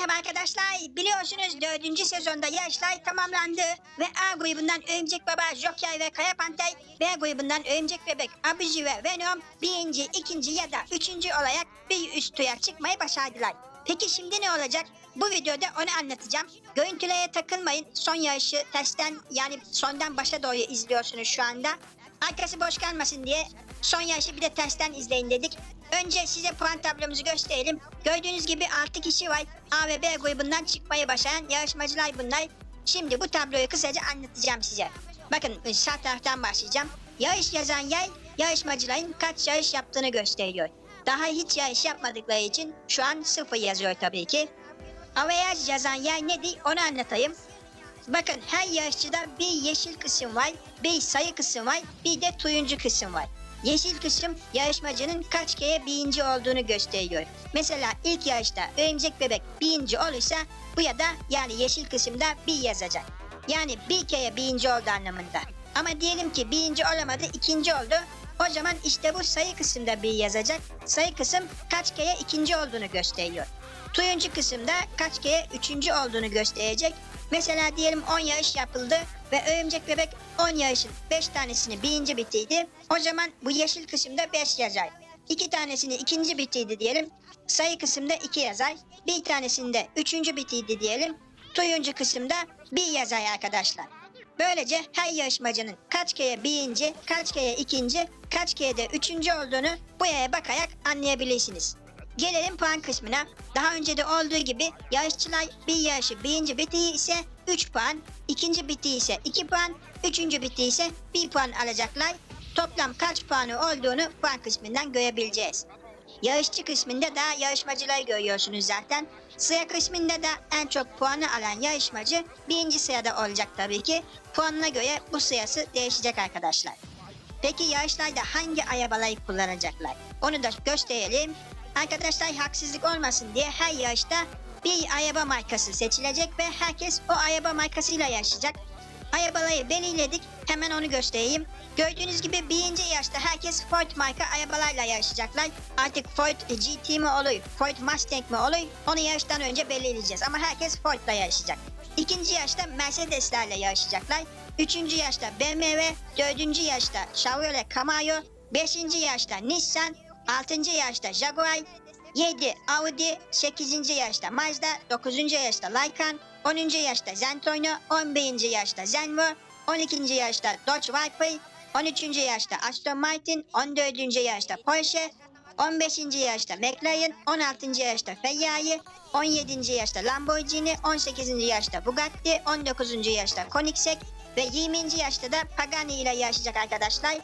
Merhaba arkadaşlar. Biliyorsunuz dördüncü sezonda yarışlar tamamlandı. Ve A grubundan Örümcek Baba, Joker ve Kaya Panter, B grubundan Örümcek Bebek, Abuji ve Venom birinci, ikinci ya da üçüncü olarak bir üst tura çıkmayı başardılar. Peki şimdi ne olacak? Bu videoda onu anlatacağım. Görüntülere takılmayın. Son yarışı testten yani sondan başa doğru izliyorsunuz şu anda. Arkası boş kalmasın diye son yarışı bir de testten izleyin dedik. Önce size puan tablomuzu gösterelim. Gördüğünüz gibi 6 kişi var. A ve B grubundan çıkmayı başaran yarışmacılar bunlar. Şimdi bu tabloyu kısaca anlatacağım size. Bakın sağ taraftan başlayacağım. Yarış yazan yer yarışmacıların kaç yarış yaptığını gösteriyor. Daha hiç yarış yapmadıkları için şu an sıfır yazıyor tabii ki. Average yazan yer nedir onu anlatayım. Bakın her yarışçıda bir yeşil kısım var, bir sayı kısım var, bir de turuncu kısım var. Yeşil kısım yarışmacının kaç kere birinci olduğunu gösteriyor. Mesela ilk yarışta örümcek bebek birinci olursa bu ya da yani yeşil kısımda bir yazacak. Yani bir kere birinci oldu anlamında. Ama diyelim ki birinci olamadı ikinci oldu. O zaman işte bu sayı kısımda bir yazacak. Sayı kısım kaç kere ikinci olduğunu gösteriyor. Turuncu kısımda kaç kere üçüncü olduğunu gösterecek. Mesela diyelim 10 yarış yapıldı ve örümcek bebek 10 yarışın 5 tanesini birinci bitirdi. O zaman bu yeşil kısımda 5 yazar. 2 tanesini ikinci bitirdi diyelim. Sayı kısımda 2 yazar. Bir tanesini de üçüncü bitirdi diyelim. Turuncu kısımda 1 yazar arkadaşlar. Böylece her yarışmacının kaç kere birinci, kaç kere ikinci, kaç kere de üçüncü olduğunu buraya bakarak anlayabilirsiniz. Gelelim puan kısmına. Daha önce de olduğu gibi yarışçılar bir yarışı birinci bittiği ise 3 puan, ikinci bittiği ise 2 puan, üçüncü bittiği ise 1 puan alacaklar. Toplam kaç puanı olduğunu puan kısmından görebileceğiz. Yarışçı kısmında da yarışmacıları görüyorsunuz zaten. Sıra kısmında da en çok puanı alan yarışmacı birinci sırada olacak tabii ki. Puanına göre bu sırası değişecek arkadaşlar. Peki yarışlarda hangi arabaları kullanacaklar? Onu da gösterelim. Arkadaşlar haksızlık olmasın diye her yarışta bir araba markası seçilecek ve herkes o araba markasıyla yarışacak. Arabaları belirledik. Hemen onu göstereyim. Gördüğünüz gibi birinci yarışta herkes Ford marka arabalarla yarışacaklar. Artık Ford GT mi olur, Ford Mustang mi olur onu yarıştan önce belirleyeceğiz. Ama herkes Ford'la yarışacak. İkinci yarışta Mercedes'lerle yarışacaklar. Üçüncü yaşta BMW, dördüncü yaşta Chevrolet Camaro, beşinci yaşta Nissan, altıncı yaşta Jaguar, 7 Audi, 8. yaşta Mazda, 9. yaşta Lycan, 10. yaşta Zentorno, 11. yaşta Zenvo, 12. yaşta Dodge Viper, 13. yaşta Aston Martin, 14. yaşta Porsche, 15. yaşta McLaren, 16. yaşta Ferrari, 17. yaşta Lamborghini, 18. yaşta Bugatti, 19. yaşta Koenigsegg ve 20. yaşta da Pagani ile yarışacak arkadaşlar.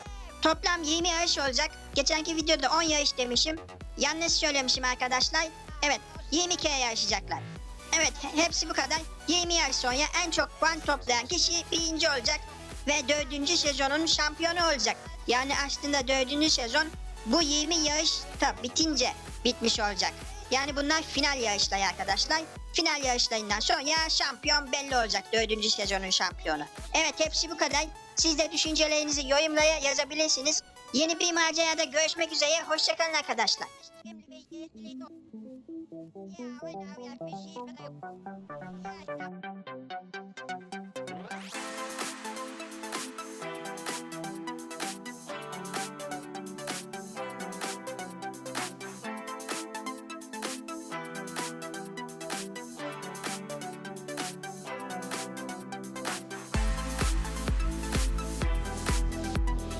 Toplam 20 yarış olacak. Geçenki videoda 10 yarış demişim. Yanlış söylemişim arkadaşlar. Evet 20 kere yarışacaklar. Evet he- hepsi bu kadar. 20 yarış sonra en çok puan toplayan kişi birinci olacak. Ve dördüncü sezonun şampiyonu olacak. Yani aslında dördüncü sezon bu 20 yarış da bitince bitmiş olacak. Yani bunlar final yarışları arkadaşlar. Final yarışlarından sonra şampiyon belli olacak. Dördüncü sezonun şampiyonu. Evet hepsi bu kadar. Siz de düşüncelerinizi yorumlara yazabilirsiniz. Yeni bir macerada görüşmek üzere. Hoşçakalın arkadaşlar. Ya,